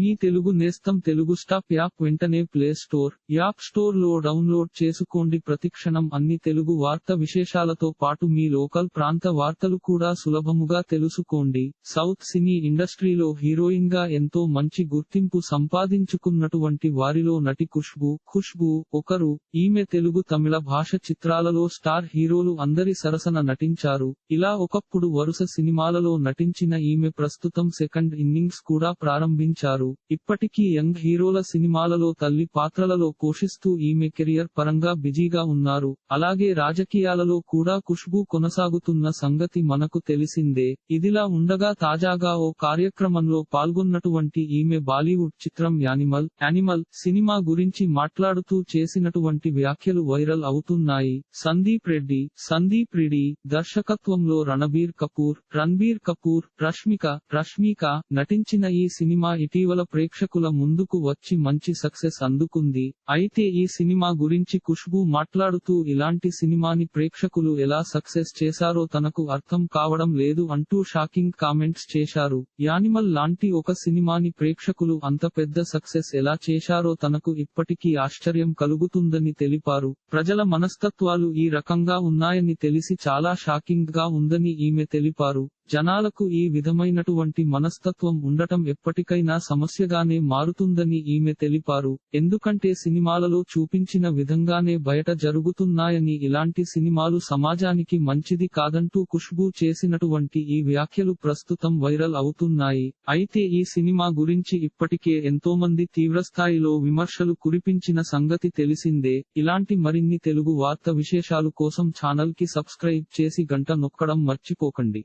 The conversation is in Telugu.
మీ తెలుగు నేస్తం తెలుగు స్టాప్ యాప్ వెంటనే ప్లే స్టోర్ యాప్ స్టోర్లో డౌన్లోడ్ చేసుకోండి. ప్రతిక్షణం అన్ని తెలుగు వార్త విశేషాలతో పాటు మీ లోకల్ ప్రాంత వార్తలు కూడా సులభముగా తెలుసుకోండి. సౌత్ సినీ ఇండస్ట్రీలో హీరోయిన్గా ఎంతో మంచి గుర్తింపు సంపాదించుకున్నటువంటి వారిలో నటి ఖుష్బు ఖుష్బు ఒకరు. ఈమె తెలుగు తమిళ భాష చిత్రాలలో స్టార్ హీరోలు అందరి సరసన నటించారు. ఇలా ఒకప్పుడు వరుస సినిమాలలో నటించిన ఈమె ప్రస్తుతం సెకండ్ ఇన్నింగ్స్ కూడా ప్రారంభించారు. ఇప్పటికీ యంగ్ హీరోల సినిమాలలో తల్లి పాత్రలలో పోషిస్తూ ఈమె కెరియర్ పరంగా బిజీగా ఉన్నారు. అలాగే రాజకీయాలలో కూడా ఖుష్బు కొనసాగుతున్న సంగతి మనకు తెలిసిందే. ఇదిలా ఉండగా తాజాగా ఓ కార్యక్రమంలో పాల్గొన్నటువంటి ఈమె బాలీవుడ్ చిత్రం యానిమల్ యానిమల్ సినిమా గురించి మాట్లాడుతూ చేసినటువంటి వ్యాఖ్యలు వైరల్ అవుతున్నాయి. సందీప్ రెడ్డి సందీప్ రెడ్డి దర్శకత్వంలో రణబీర్ కపూర్ రణబీర్ కపూర్ రష్మిక రష్మిక నటించిన ఈ సినిమా ఇటీవల ప్రేక్షకుల ముందుకు వచ్చి మంచి సక్సెస్ అందుకుంది. అయితే ఈ సినిమా గురించి ఖుష్బూ మాట్లాడుతూ ఇలాంటి సినిమాని ప్రేక్షకులు ఎలా సక్సెస్ చేశారో తనకు అర్థం కావడం లేదు అంటూ షాకింగ్ కామెంట్స్ చేశారు. యానిమల్ లాంటి ఒక సినిమాని ప్రేక్షకులు అంత పెద్ద సక్సెస్ ఎలా చేశారో తనకు ఇప్పటికీ ఆశ్చర్యం కలుగుతుందని తెలిపారు. ప్రజల మనస్తత్వాలు ఈ రకంగా ఉన్నాయని తెలిసి చాలా షాకింగ్గా ఉందని ఈమె తెలిపారు. జనాలకు ఈ విధమైనటువంటి మనస్తత్వం ఉండటం ఎప్పటికైనా సమస్యగానే మారుతుందని ఈమె తెలిపారు. ఎందుకంటే సినిమాలలో చూపించిన విధంగానే బయట జరుగుతున్నాయని ఇలాంటి సినిమాలు సమాజానికి మంచిది కాదంటూ ఖుష్బూ చేసినటువంటి ఈ వ్యాఖ్యలు ప్రస్తుతం వైరల్ అవుతున్నాయి. అయితే ఈ సినిమా గురించి ఇప్పటికే ఎంతోమంది తీవ్రస్థాయిలో విమర్శలు కురిపించిన సంగతి తెలిసిందే. ఇలాంటి మరిన్ని తెలుగు వార్త విశేషాలు కోసం ఛానల్కి సబ్స్క్రైబ్ చేసి గంట నొక్కడం మర్చిపోకండి.